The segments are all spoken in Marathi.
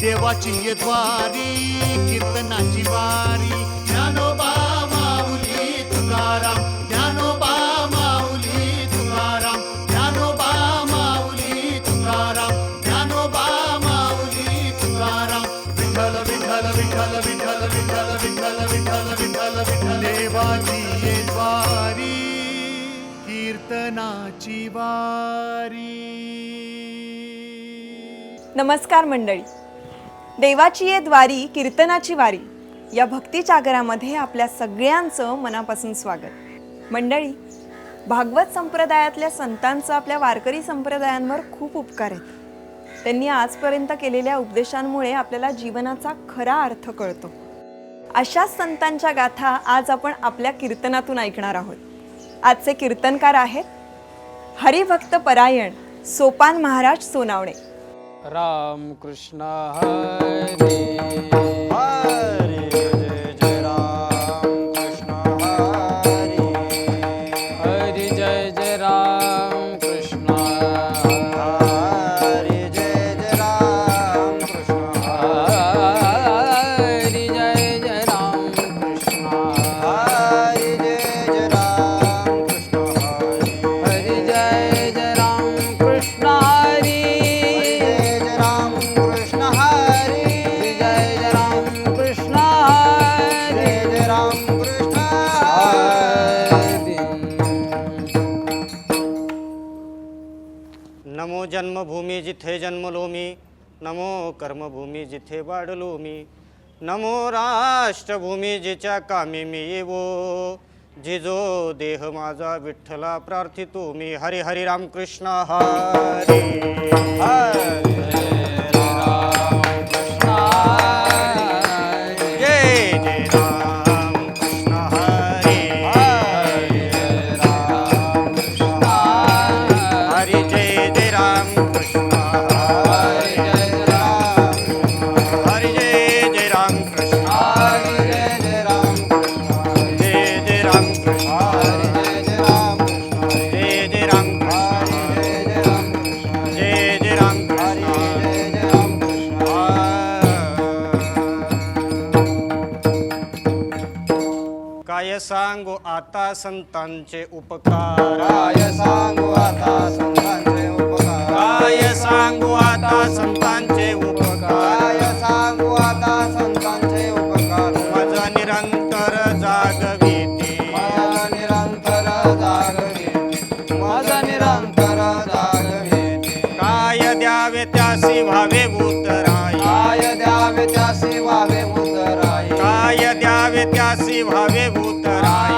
देवाची ये द्वारी कीर्तनाची वारी. ज्ञानोबा माऊली तुकाराम. ज्ञानोबा माऊली तुकाराम. ज्ञानोबा माऊली तुकाराम. ज्ञानोबा माऊली तुकाराम. विठ्ठल विठ्ठल विठ्ठल विठ्ठल विठ्ठल विठ्ठल विठ्ठल विठ्ठल विठ्ठल. देवाची ये द्वारी कीर्तनाची वारी. नमस्कार मंडळी. देवाची ये द्वारी कीर्तनाची वारी. या भक्ती जागरामध्ये आपल्या सगळ्यांचं मनापासून स्वागत. मंडळी भागवत संप्रदायातल्या संतांचं आपल्या वारकरी संप्रदायांवर खूप उपकार आहेत. त्यांनी आजपर्यंत केलेल्या उपदेशांमुळे आपल्याला जीवनाचा खरा अर्थ कळतो. अशाच संतांच्या गाथा आज आपण आपल्या कीर्तनातून ऐकणार आहोत. आजचे कीर्तनकार आहेत हरिभक्त परायण सोपान महाराज सोनावणे. राम कृष्ण हरी। नमो जन्मभूमी जिथे जन्मलो मी नमो कर्मभूमी जिथे वाढलो मी नमो राष्ट्रभूमी जिच्या कामी मी येवो. जिजो देह माझा विठ्ठला प्रार्थितो मी हरी हरी राम कृष्ण हरी हरी. काय सांगू आता संतांचे उपकार. काय सांगू आता संतांचे उपकार. काय सांगू आता संतांचे उपकार. काय सांगू आता संतांचे उपकार. माझा निरंतर जागविते. माझा निरंतर जागवी माझा निरंतर जागवी काय द्यावे त्यासी व्हावे उतराई काय द्यावे त्यासी व्हावे उतराई काय व्हावे उतराई।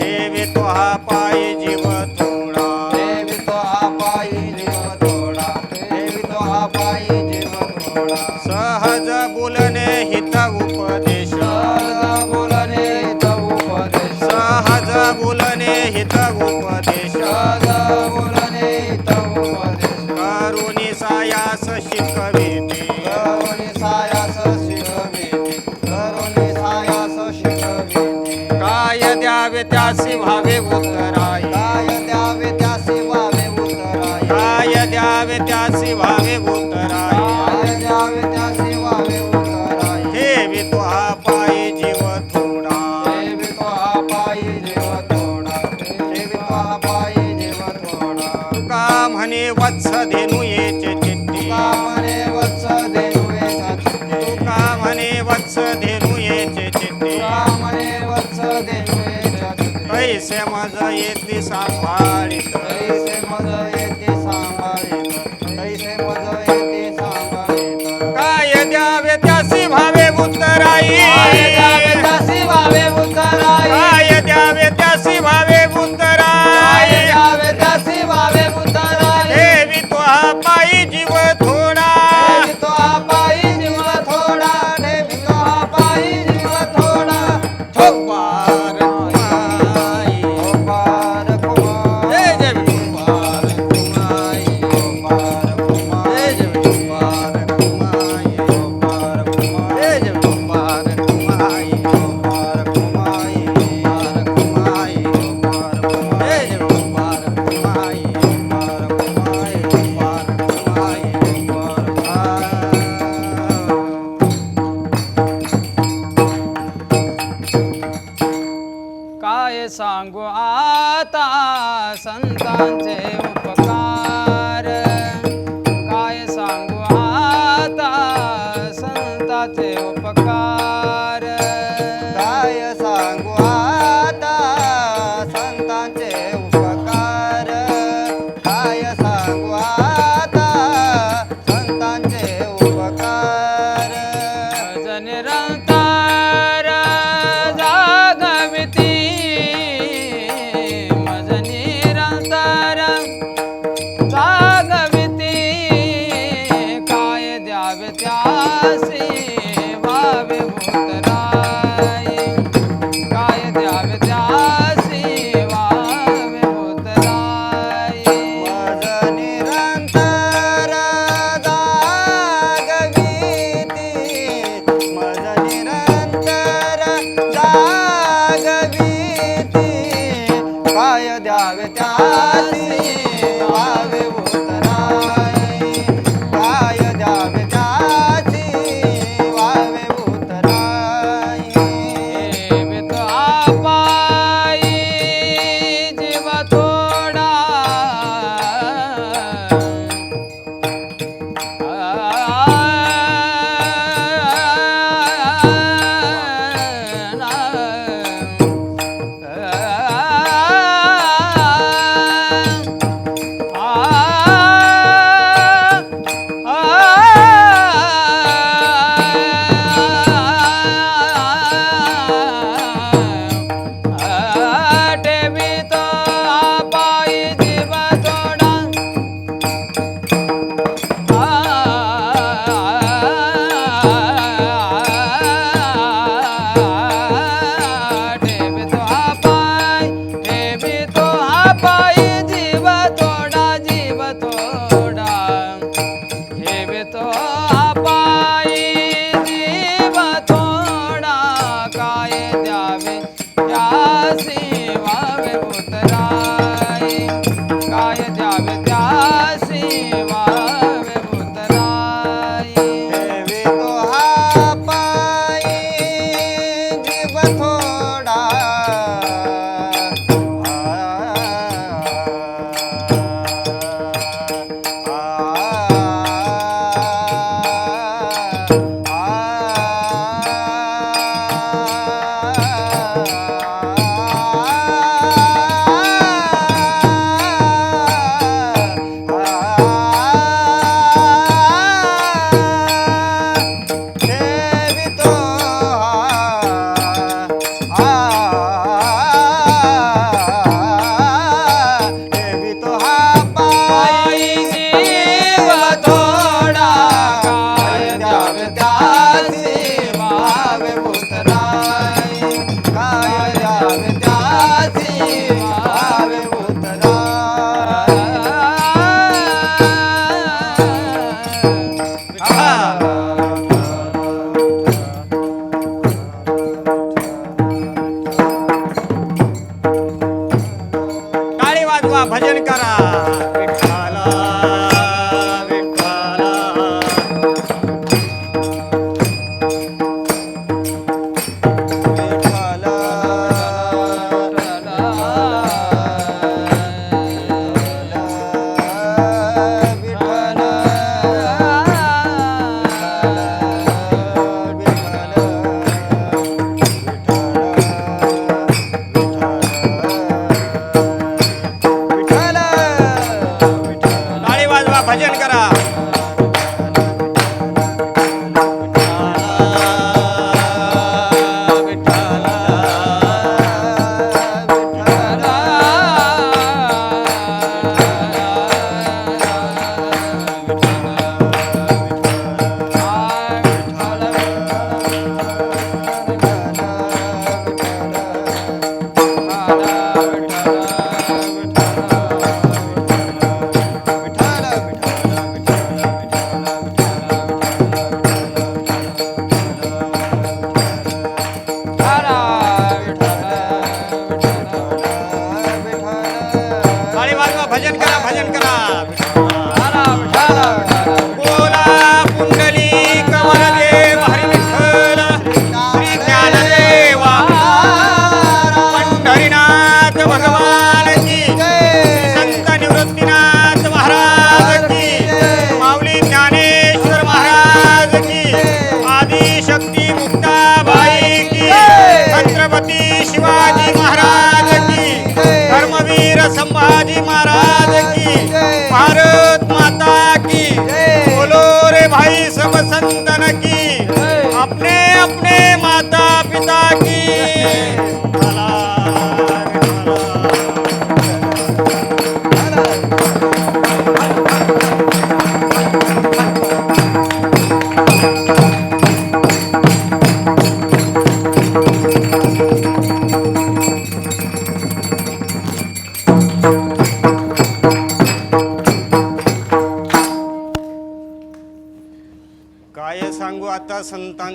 ठेवी तो हा पायी जीव थोडा देवी तो हा पायी जीव थोडा देवी तो हा पायी जीव थोडा सहज बोलणे हित उपदेश। सहज बोलणे हित उपदेश। सहज बोलणे हित उपदेश। सहज बोलणे हित उपदेश। करुणी सायास शिकविते ಏ ವತ್ಸದೆನು ಏ त्यासी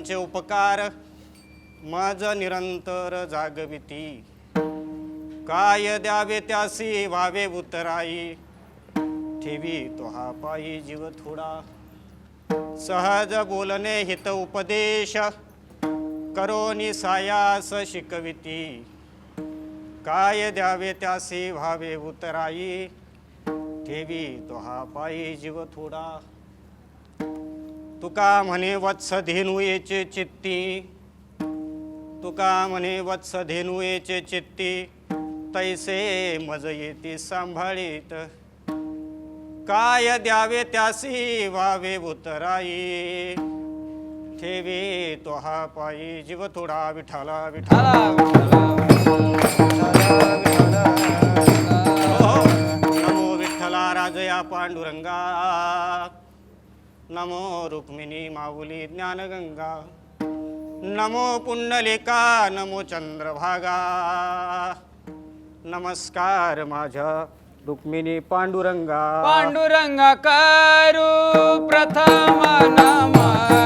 संतांचे उपकार माझ निरंतर जागविती. काय द्यावे त्यासी व्हावे उतराई. ठेवी तो हा पायी जीव थोडा. सहज बोलणे हित उपदेश. करोनी सायास शिकविती. काय द्यावे त्यासी व्हावे उतराई. ठेवी तो हा पायी जीव थोडा. तुका म्हणे वत्स धेनुयेचे चित्ती. तुका म्हणे वत्स धेनुयेचे चित्ती. तैसे मज येती सांभाळीत. काय द्यावे त्यासी वावे उतराई. ठेवी तो हा पायी जीव थोडा विठाला विठाला विठाला नमो विठ्ठला राजया पांडुरंगा. नमो रुक्मिणी माऊली ज्ञानगंगा. नमो पुंडलिका नमो चंद्रभागा. नमस्कार माझ्या रुक्मिणी पांडुरंगा. पांडुरंगा करू प्रथम नमन